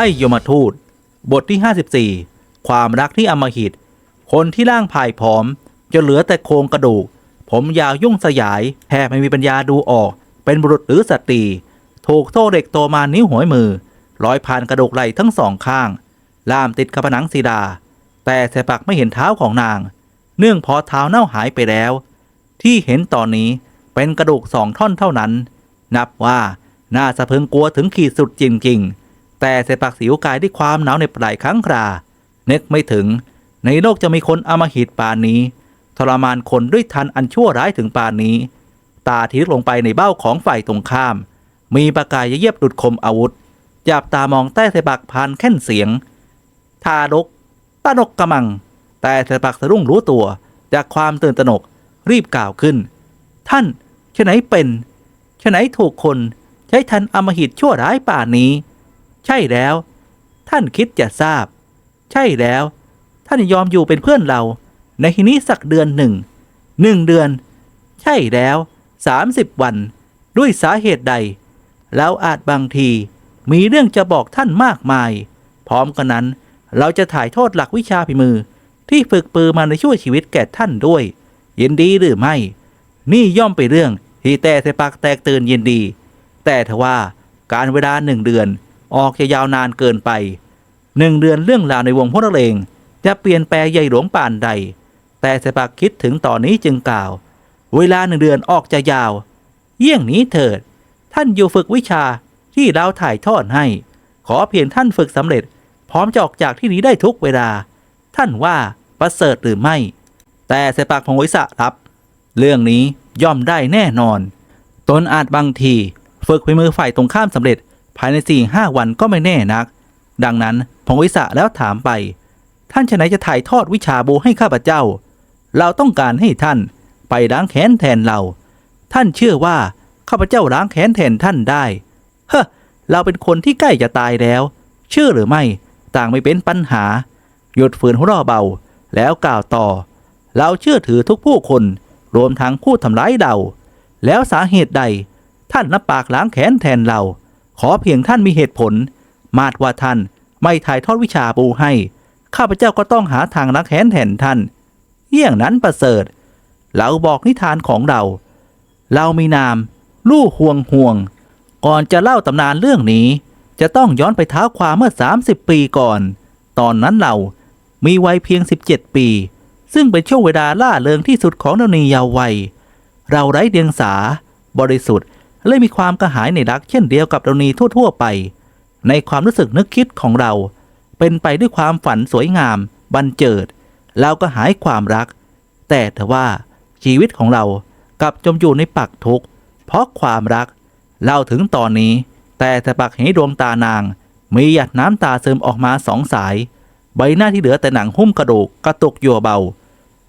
ไพ่ยมทูต บทที่ 54 ความรักที่อมหิต คนที่ร่างผายผอมจนเหลือแต่โครงกระดูก ผมยาวยุ่งสยายแทบไม่มีปัญญาดูออก เป็นบุรุษหรือสตรี ถูกโซ่เหล็กโตมานิ้วหัวมือร้อยผ่านกระดูกไหล่ทั้งสองข้าง ล่ามติดกับผนังสีดา แต่แสปักไม่เห็นเท้าของนาง เนื่องพอเท้าเน่าหายไปแล้ว ที่เห็นตอนนี้เป็นกระดูกสองท่อนเท่านั้น นับว่าน่าสะพึงกลัวถึงขีดสุดจริงๆ แต่เสปักสิวกายด้วยความหนาวในปลายครั้งครานึกไม่ถึง ในโลกจะมีคนอมหิตปานนี้ ทรมานคนด้วยทันอันชั่วร้ายถึงปานนี้ ตาทิ้ลงไปในเบ้าของฝ่ายตรงข้าม มีประกายเยียบดุดคมอาวุธจับตามองใต้เสปักพานแค่นเสียง ทารกตานกกระมัง แต่เสปักสะดุ้งรู้ตัว จากความตื่นตระหนกรีบกล่าวขึ้น ท่านฉะไหนเป็นฉะไหนถูกคนใช้ทันอมหิตชั่วร้ายป่านนี้ ใช่แล้ว ท่านคิดจะทราบ ใช่แล้ว ท่านยอมอยู่เป็นเพื่อนเรา ในที่นี้สักเดือนหนึ่ง หนึ่งเดือน ใช่แล้วสามสิบวัน ด้วยสาเหตุใด แล้วอาจบางทีมีเรื่องจะบอกท่านมากมาย พร้อมกันนั้นเราจะถ่ายโทษหลักวิชาพิมือ ที่ฝึกปือมาในช่วยชีวิตแก่ท่านด้วย ยินดีหรือไม่ นี่ย่อมไปนเรื่องที่แต่เสปักแตกตื่นยินดี แต่ทว่าการเวลาหนึ่งเดือน ออกจะยาวนานเกินไปหนึ่งเดือนเรื่องราวในวงพลเลงจะเปลี่ยนแปลงใหญ่หลวงป่านใด แต่เสปักคิดถึงตอนนี้จึงกล่าว เวลาหนึ่งเดือนออกจะยาว เยี่ยงนี้เถิด ท่านอยู่ฝึกวิชาที่เราถ่ายทอดให้ ขอเพียงท่านฝึกสำเร็จ พร้อมจะออกจากที่นี้ได้ทุกเวลา ท่านว่าประเสริฐหรือไม่ แต่เสปักของวิสะรับ เรื่องนี้ย่อมได้แน่นอน ตนอาจบางที ฝึกไปมือฝ่ายตรงข้ามสำเร็จ ภายในสี่ห้าวันก็ไม่แน่นัก ดังนั้นพงวิสะแล้วถามไป ท่านชะไหนจะถ่ายทอดวิชาโบให้ข้าพเจ้า เราต้องการให้ท่านไปล้างแค้นแทนเรา ท่านเชื่อว่าข้าพเจ้าล้างแค้นแทนท่านได้เฮ้อเราเป็นคนที่ใกล้จะตายแล้ว เชื่อหรือไม่ต่างไม่เป็นปัญหา หยุดฝืนหัวเราะเบาแล้วกล่าวต่อ เราเชื่อถือทุกผู้คน รวมทั้งผู้ทำร้ายเรา แล้วสาเหตุใด ท่านนับปากล้างแค้นแทนเรา ขอเพียงท่านมีเหตุผล มาดว่าท่านไม่ถ่ายทอดวิชาบูให้ ข้าพเจ้าก็ต้องหาทางล้างแค้นแทนท่านเยี่ยงนั้นประเสริฐ เราบอกนิทานของเรา เรามีนาม ลู่ห่วงห่วง ก่อนจะเล่าตำนานเรื่องนี้ จะต้องย้อนไปเท้าความเมื่อ 30 ปีก่อน ตอนนั้นเรามีวัยเพียง 17 ปี ซึ่งเป็นช่วงเวลาล่าเริงที่สุดของดนียาววัย เราไร้เดียงสา บริสุทธิ์ และมีความกระหายในรักเช่นเดียวกับดนีทั่ว ๆ ไป ในความรู้สึกนึกคิดของเรา เป็นไปด้วยความฝันสวยงาม บันเจิด เราก็หายความรัก แต่ทว่าชีวิตของเรากลับจมอยู่ในปักทุกข์เพราะความรักเล่าถึงตอนนี้ แต่แต่ปักเห็นดวงตานาง มีหยดน้ำตาซึมออกมาสองสาย ใบหน้าที่เหลือแต่หนังหุ้มกระดูกกระตุกยัวเบา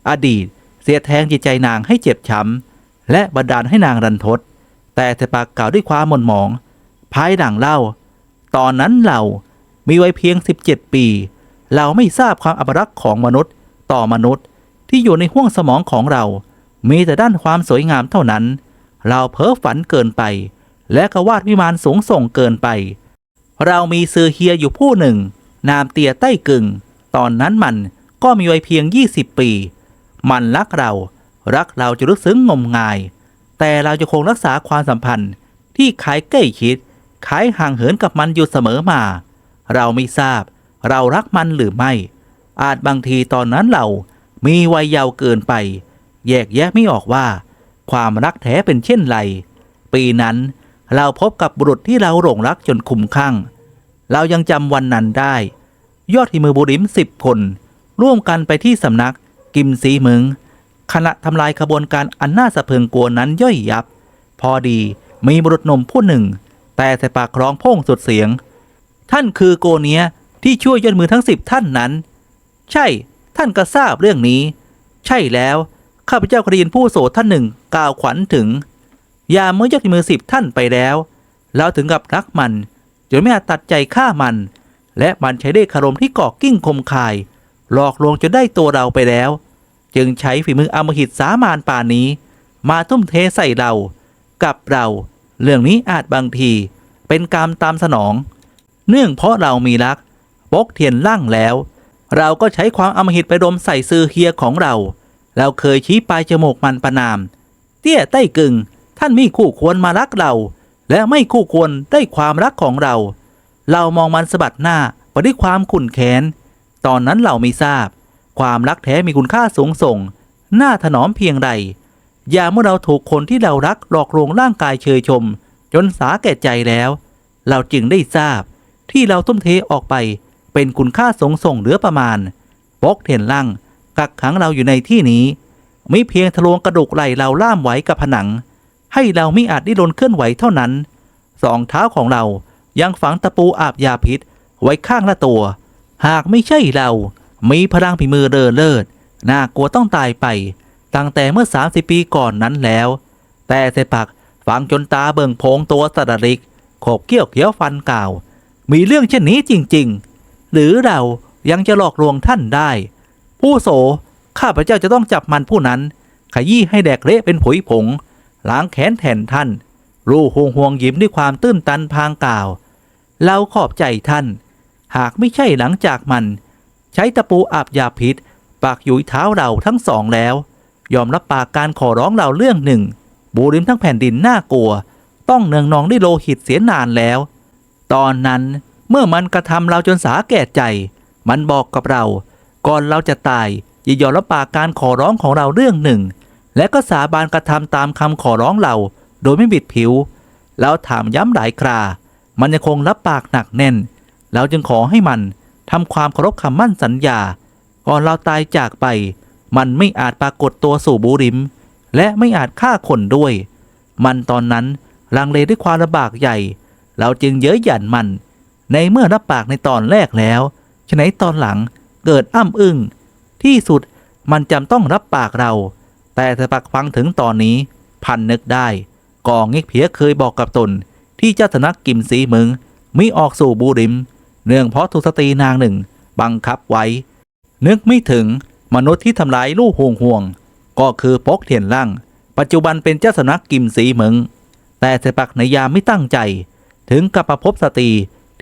อดีต เสียแทงจิตใจนางให้เจ็บช้ำและบันดาลให้นางรันทด แต่แต่ปากกล่าวด้วยความหม่นหมอง ภายหลังเล่า ตอนนั้นเรามีวัยเพียง 17 ปี เราไม่ทราบความอัปรักษ์ของมนุษย์ ต่อมนุษย์ที่อยู่ในห้วงสมองของเรา มีแต่ด้านความสวยงามเท่านั้น เราเพ้อฝันเกินไป และกวาดวิมานสูงส่งเกินไป เรามีซือเฮียอยู่ผู้หนึ่ง นามเตียใต้กึ่ง ตอนนั้นมันก็มีวัยเพียง 20 ปี มันรักเรา รักเราจะลึกซึ้งงมงาย แต่เราจะคงรักษาความสัมพันธ์ที่ขายใกล้ชิดขายห่างเหินกับมันอยู่เสมอมา เราไม่ทราบ เรารักมันหรือไม่ อาจบางทีตอนนั้นเรามีวัยเยาว์เกินไป แยกแยะไม่ออกว่า ความรักแท้เป็นเช่นไร ปีนั้นเราพบกับบุรุษที่เราหลงรักจนคุ้มข้างเรายังจำวันนั้นได้ ยอดทีมือบุริมสิบคน ร่วมกันไปที่สำนักกิมซีเมึง ขณะทำลายขบวนการอันน่าสะเพริงกลัวนั้นย่อยยับ พอดีมีบุรุษหนุ่มผู้หนึ่ง แต่ใส่ปากคร้องพ่งสุดเสียง ท่านคือโกเนียที่ช่วยยอดมือทั้งสิบท่านนั้น ใช่ท่านก็ทราบเรื่องนี้ ใช่แล้ว ข้าพเจ้าคยได้ยินผู้โสท่านหนึ่งกล่าวขวัญถึง ยามเมื่อยอดมือสิบท่านไปแล้วเราถึงกับรักมันจนไม่อาจตัดใจฆ่ามัน และมันใช้ได้คารมที่ก่อกิ้งคมคาย หลอกลวงจนได้ตัวเราไปแล้ว จึงใช้ฝีมืออมหิตสามานป่านนี้ มาทุ่มเทใส่เรา กับเรา เรื่องนี้อาจบางที เป็นกรรมตามสนอง เนื่องเพราะเรามีรักบกเทียนล่างแล้ว เราก็ใช้ความอมหิตไปดมใส่ซือเฮียของเรา เราเคยชี้ปลายจมูกมันประนาม เตี้ยใต้กึ่งท่านมีคู่ควรมารักเรา และไม่คู่ควรได้ความรักของเรา เรามองมันสะบัดหน้าไปด้วยความขุ่นแค้น ตอนนั้นเราไม่ทราบ ความรักแท้มีคุณค่าสูงส่ง น่าถนอมเพียงใด อย่าเมื่อเราถูกคนที่เรารักหลอกลวงร่างกายเชยชม จนสาแก่ใจแล้ว เราจึงได้ทราบ ที่เราทุ่มเทออกไป เป็นคุณค่าสูงส่งเหลือประมาณบกเทียนล่งกักขังเราอยู่ในที่นี้มิเพียงทะลวงกระดูกไหลเราล่ามไว้กับผนัง ให้เราไมิอาจดิ้นรนเคลื่อนไหวเท่านั้น สองเท้าของเรายังฝังตะปูอาบยาพิษไว้ข้างละตัว หากไม่ใช่เรา มีพลังฝีมือเดอเลิศน่ากลัวต้องตายไป ตั้งแต่เมื่อ 30 ปีก่อนนั้นแล้ว แต่เสปักฝังจนตาเบิ่งโพงตัวสะดริก ขบเกี้ยวเขียวฟันกล่าว มีเรื่องเช่นนี้จริง ๆ หรือเรายังจะหลอกลวงท่านได้ ผู้โสข้าพเจ้าจะต้องจับมันผู้นั้น ขยี้ให้แดกเละเป็นผุยผง ล้างแขนแทนท่าน รูห่วงห่วงยิ้มด้วยความตื้นตันพางกล่าว เราขอบใจท่าน หากไม่ใช่หลังจากมัน ใช้ตะปูอาบยาพิษ ปากยุยเท้าเราทั้งสองแล้ว ยอมรับปากการขอร้องเราเรื่องหนึ่ง บูริมทั้งแผ่นดินน่ากลัว ต้องเนืองนองด้วยโลหิตเสียนานแล้ว ตอนนั้นเมื่อมันกระทำเราจนสาแก่ใจ มันบอกกับเรา ก่อนเราจะตายอย่ายอมรับปากการขอร้องของเราเรื่องหนึ่ง และก็สาบานกระทำตามคำขอร้องเรา โดยไม่บิดผิวแล้วถามย้ำหลายครา มันยังคงรับปากหนักแน่น เราจึงขอให้มัน ทำความเคารพคำมั่นสัญญา ก่อนเราตายจากไป มันไม่อาจปรากฏตัวสู่บูริม และไม่อาจฆ่าคนด้วย มันตอนนั้นลังเลด้วยความลำบากใหญ่ เราจึงเย้ยหยันมัน ในเมื่อรับปากในตอนแรกแล้วฉะไหนตอนหลังเกิดอ้ำอึ้งที่สุดมันจำต้องรับปากเรา แต่ถ้าปักฟังถึงตอนนี้ พันนึกได้กองเง็กเพียเคยบอกกับตน ที่เจ้าสนักกิมสีมึงมิออกสู่บูริม เนื่องเพราะถูกสตรีนางหนึ่ง บังคับไว้ นึกไม่ถึงมนุษย์ที่ทำลายลูกห่วงห่วง ก็คือปกเทียนล่าง ปัจจุบันเป็นเจ้าสำนักกิมสีเมืองแต่เสปักในยามไม่ตั้งใจ ถึงกับประพบสตรี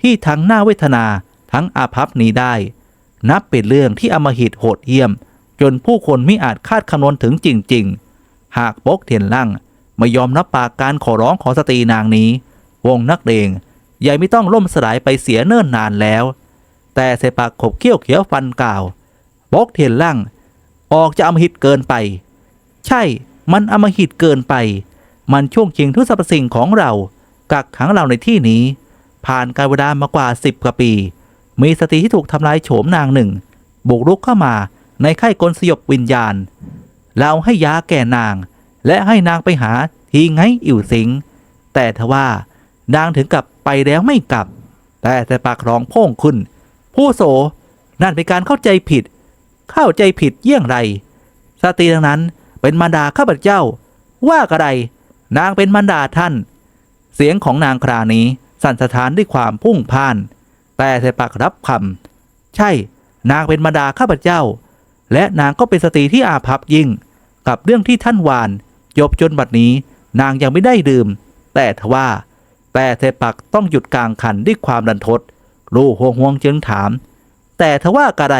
ที่ทั้งหน้าเวทนาทั้งอาภัพนี้ได้ นับเป็นเรื่องที่อมหิตโหดเหี้ยม จนผู้คนไม่อาจคาดคำนวณถึงจริง ๆ หากปกเทียนล่างไม่ยอมรับปากการขอร้องของสตรีนางนี้ วงนักเลง ใหญ่ไม่ต้องล่มสลายไปเสียเนิ่นนานแล้ว แต่เสปากขบเขี้ยวเขียวฟันกล่าวบกเทียนล่างออกจะอมหิตเกินไป ใช่ มันอมหิตเกินไป มันช่วงชิงทุกสรรพสิ่งของเรา กักขังเราในที่นี้ ผ่านการเวลามากว่าสิบกว่าปี มีสตรีที่ถูกทำลายโฉมนางหนึ่ง บุกรุกเข้ามาในค่ายกลสยบวิญญาณ เราให้ยาแก่นาง และให้นางไปหาทีไงอิ๋วสิง แต่ทว่า นางถึงกับไปแล้วไม่กลับ แต่แต่ปากร้องพ่งขึ้น ผู้โสนั่นเป็นการเข้าใจผิด เข้าใจผิดเยี่ยงไรสตรีดังนั้นเป็นมารดาข้าพเจ้า ว่ากระไรนางเป็นมารดาท่าน เสียงของนางครานี้สั่นสะท้านด้วยความพุ่งพ่าน แต่แต่ปากรับคำใช่ นางเป็นมารดาข้าพเจ้า และนางก็เป็นสตรีที่อาภัพยิ่ง กับเรื่องที่ท่านวาน จบจนบัดนี้นางยังไม่ได้ดื่ม แต่ทว่า แต่เทปักต้องหยุดกลางคันด้วยความดันทด ลูกห่วงห่วงจึงถาม แต่ทว่ากระไร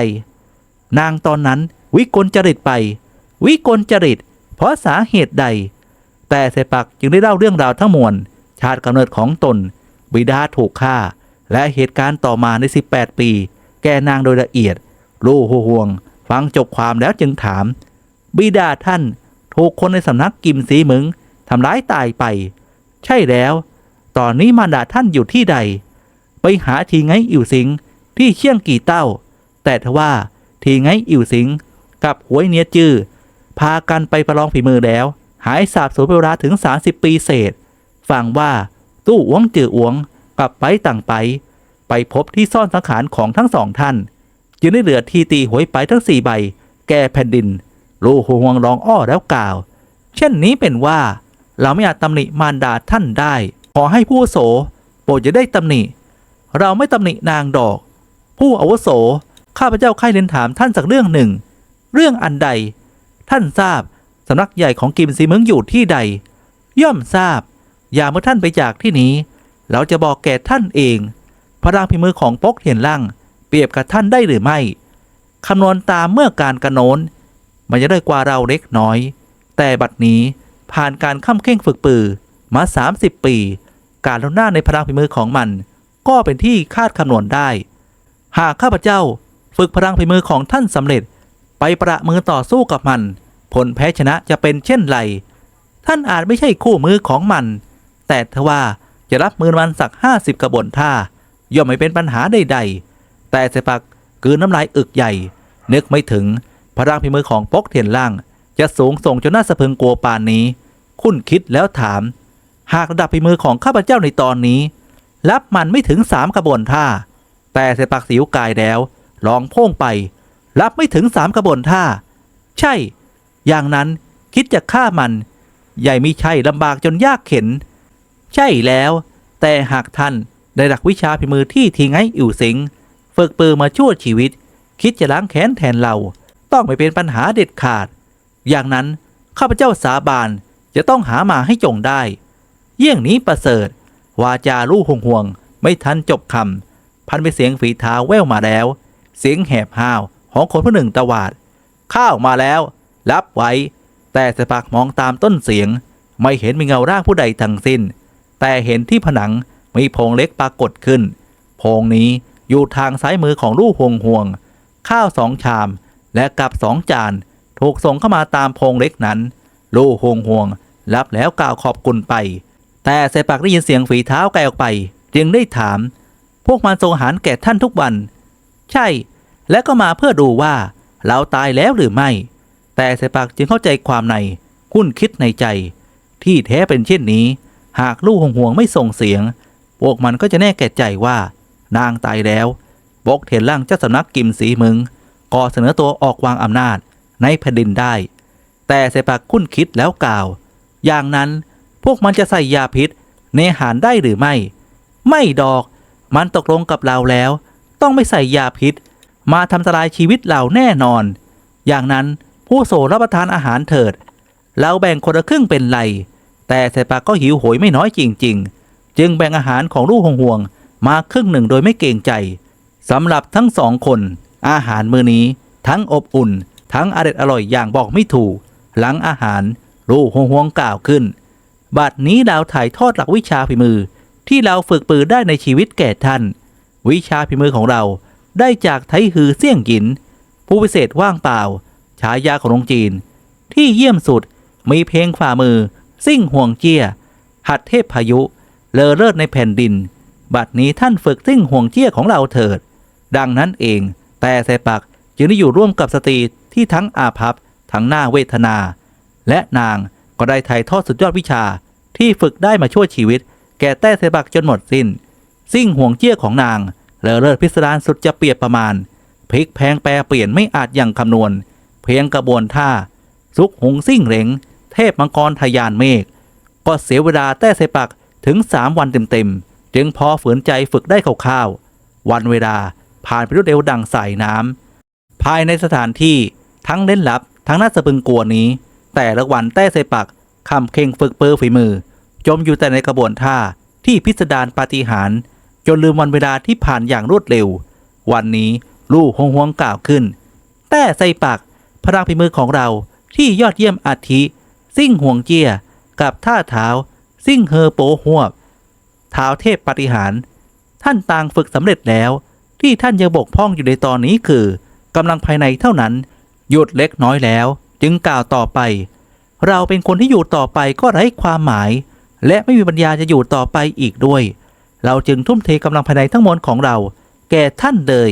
นางตอนนั้นวิกลจริตไป วิกลจริต เพราะสาเหตุใด แต่เสปักจึงได้เล่าเรื่องราวทั้งมวลชาติกำเนิดของตน บิดาถูกฆ่า และเหตุการณ์ต่อมาใน 18 ปี แก่นางโดยละเอียด ลูกห่วง ฟังจบความแล้วจึงถาม บิดาท่านถูกคนในสำนักกิมสีมึงทำร้ายตายไป ใช่แล้ว ตอนนี้มารดาท่านอยู่ที่ใด ไปหาทีไงอิ๋วสิงที่เชียงกี่เต้า แต่ทว่าทีไงอิ๋วสิงกับหวยเนียจื้อพากันไปประลองฝีมือแล้ว หายสาบสูญไปเวลาถึง 30 ปีเศษ ฟังว่าตู้อ้วงจืออ้วงกับไปต่างไป ไปพบที่ซ่อนสังขารของทั้งสองท่าน จึงได้เหลือทีตีหวยไปทั้งสี่ใบ แก่แผ่นดิน ลูหวงร้องอ้อแล้วกล่าว เช่นนี้เป็นว่า เราไม่อาจตำหนิมารดาท่านได้ อให้ผู้อวุโสโปรดจะได้ตำหนิ เราไม่ตำหนินางดอก ผู้อวโส ข้าพเจ้าใคร่เรียนถามท่านสักเรื่องหนึ่ง เรื่องอันใด ท่านทราบสำนักใหญ่ของกิมซีเมืองอยู่ที่ใด ย่อมทราบ อย่าเมื่อท่านไปจากที่นี้ เราจะบอกแก่ท่านเองพลังพิมือของปกเทียนล่างเปรียบกับท่านได้หรือไม่คำนวณตามเมื่อการกระโนนมันจะได้กว่าเราเล็กน้อย แต่บัดนี้ผ่านการข้ามเข่งฝึกปือมา 30 ปี การลงหน้าในพลังพิมือของมัน ก็เป็นที่คาดคำนวณได้ หากข้าพเจ้าฝึกพลังพิมือของท่านสำเร็จ ไปประมือต่อสู้กับมัน ผลแพ้ชนะจะเป็นเช่นไร ท่านอาจไม่ใช่คู่มือของมัน แต่ทว่าจะรับมือมันสักห้าสิบกระบวนท่า ย่อมไม่เป็นปัญหาใดๆ แต่เสปักกืนน้ำลายอึกใหญ่ นึกไม่ถึงพลังพิมือของปกเทียนล่าง จะสูงส่งจนน่าสะพึงกลัวปานนี้ คุณคิดแล้วถาม หากระดับพิมือของข้าพเจ้าในตอนนี้ รับมันไม่ถึงสามกระบวนท่า แต่เสปักสิวกายแล้ว ลองพ่งไป รับไม่ถึงสามกระบวนท่า ใช่ อย่างนั้นคิดจะฆ่ามัน ใหญ่มีชัยลำบากจนยากเข็น ใช่แล้ว แต่หากท่านได้หลักวิชาพิมือที่ทีไงอิวสิงฝึกปือมาชั่วชีวิต คิดจะล้างแค้นแทนเรา ต้องไม่เป็นปัญหาเด็ดขาด อย่างนั้นข้าพเจ้าสาบานจะต้องหามาให้จงได้ เยี่ยงนี้ประเสริฐ วาจาลู่ห่วงห่วง ไม่ทันจบคำ พันไปเสียงฝีเท้าแว่วมาแล้ว เสียงแหบห้าวของคนผู้หนึ่งตวาด ข้าวมาแล้ว รับไว้ แต่สปักมองตามต้นเสียง ไม่เห็นมีเงาร่างผู้ใดทั้งสิ้น แต่เห็นที่ผนังมีโพงเล็กปรากฏขึ้น โพงนี้อยู่ทางซ้ายมือของลูกห่วงห่วง ข้าวสองชามและกับสองจาน ถูกส่งเข้ามาตามโพงเล็กนั้น ลูกห่วงห่วง รับแล้วกล่าวขอบคุณไป แต่เสปักได้ยินเสียงฝีเท้าไกลออกไป จึงได้ถาม พวกมันส่งอาหารแก่ท่านทุกวัน ใช่ และก็มาเพื่อดูว่า เราตายแล้วหรือไม่ แต่เสปักจึงเข้าใจความในคุ้นคิดในใจ ที่แท้เป็นเช่นนี้ หากลูกห่วงห่วงไม่ส่งเสียง พวกมันก็จะแน่แก่ใจว่า นางตายแล้วบกเทนล่างเจ้าสำนักกิมสีมึงก็เสนอตัวออกวางอำนาจในแผ่นดินได้ แต่เสปักคุ้นคิดแล้วกล่าว อย่างนั้น วกมันจะใส่ยาพิษในอาหารได้หรือไม่ ไม่ดอก มันตกลงกับเราแล้ว ต้องไม่ใส่ยาพิษ มาทำอันตรายชีวิตเราแน่นอน อย่างนั้นผู้โสรับประทานอาหารเถิด เราแบ่งคนละครึ่งเป็นไร แต่เสปาก็หิวโหยไม่น้อยจริง ๆ จึงแบ่งอาหารของลูกห่วงมาครึ่งหนึ่งโดยไม่เกรงใจสำหรับทั้งสองคน อาหารมื้อนี้ ทั้งอบอุ่น ทั้งอร่อยอร่อยอย่างบอกไม่ถูก หลังอาหารลูกห่วงกล่าวขึ้น บัดนี้เราถ่ายทอดหลักวิชาฝีมือ ที่เราฝึกปือได้ในชีวิตแก่ท่าน วิชาฝีมือของเราได้จากไทฮือเสี่ยงหยิน ผู้พิเศษว่างเปล่า ฉายาของลงจีน ที่เยี่ยมสุดมีเพลงฝ่ามือ ซิ่งห่วงเจียหัดเทพพายุ เลอเลิศในแผ่นดิน บัดนี้ท่านฝึกซิ่งห่วงเจียของเราเถิด ดังนั้นเอง แต่แสปักจึงได้อยู่ร่วมกับสตรีที่ทั้งอาภัพทั้งหน้าเวทนา และนาง ก็ได้ถ่ายทอดสุดยอดวิชาที่ฝึกได้มาช่วยชีวิต แก่แต้เสปักจนหมดสิน้น ซิ่งห่วงเจี้ยของนางเลอเลิศพิสดารสุดจะเปรียบประมาณพลิกแพงแปรเปลี่ยนไม่อาจยังคำนวณ เพียงกระบวนท่าซุกหงซิ่งเหลงเทพมังกรทะยานเมฆก็เสียเวลาแต้เสปักถึงสามวันเต็มๆจึงพอฝืนใจฝึกได้คร่าวๆวันเวลาผ่านไปรวดเร็วดังสายน้ำภายในสถานที่ทั้งเล่นลับทั้งน่าสะพึงกลัวนี้ แต่ละวันแต้เสปักคำเข่งฝึกเปอร์ฝีมือ จมอยู่แต่ในกระบวนท่าที่พิสดารปาฏิหาริย์จนลืมวันเวลาที่ผ่านอย่างรวดเร็ว วันนี้ลู่หงหวงกล่าวขึ้น แต่ใส่ปากพลังฝีมือของเราที่ยอดเยี่ยมอาทิ ซิ่งห่วงเจียกับท่าเท้า ซิ่งเฮอโปหวบเท้าเทพปาฏิหาร ท่านต่างฝึกสำเร็จแล้ว ที่ท่านยังบกพร่องอยู่ในตอนนี้คือกำลังภายในเท่านั้น หยุดเล็กน้อยแล้ว จึงกล่าวต่อไป เราเป็นคนที่อยู่ต่อไปก็ไร้ความหมาย และไม่มีปัญญาจะอยู่ต่อไปอีกด้วย เราจึงทุ่มเทกำลังภายในทั้งมวลของเรา แก่ท่านเลย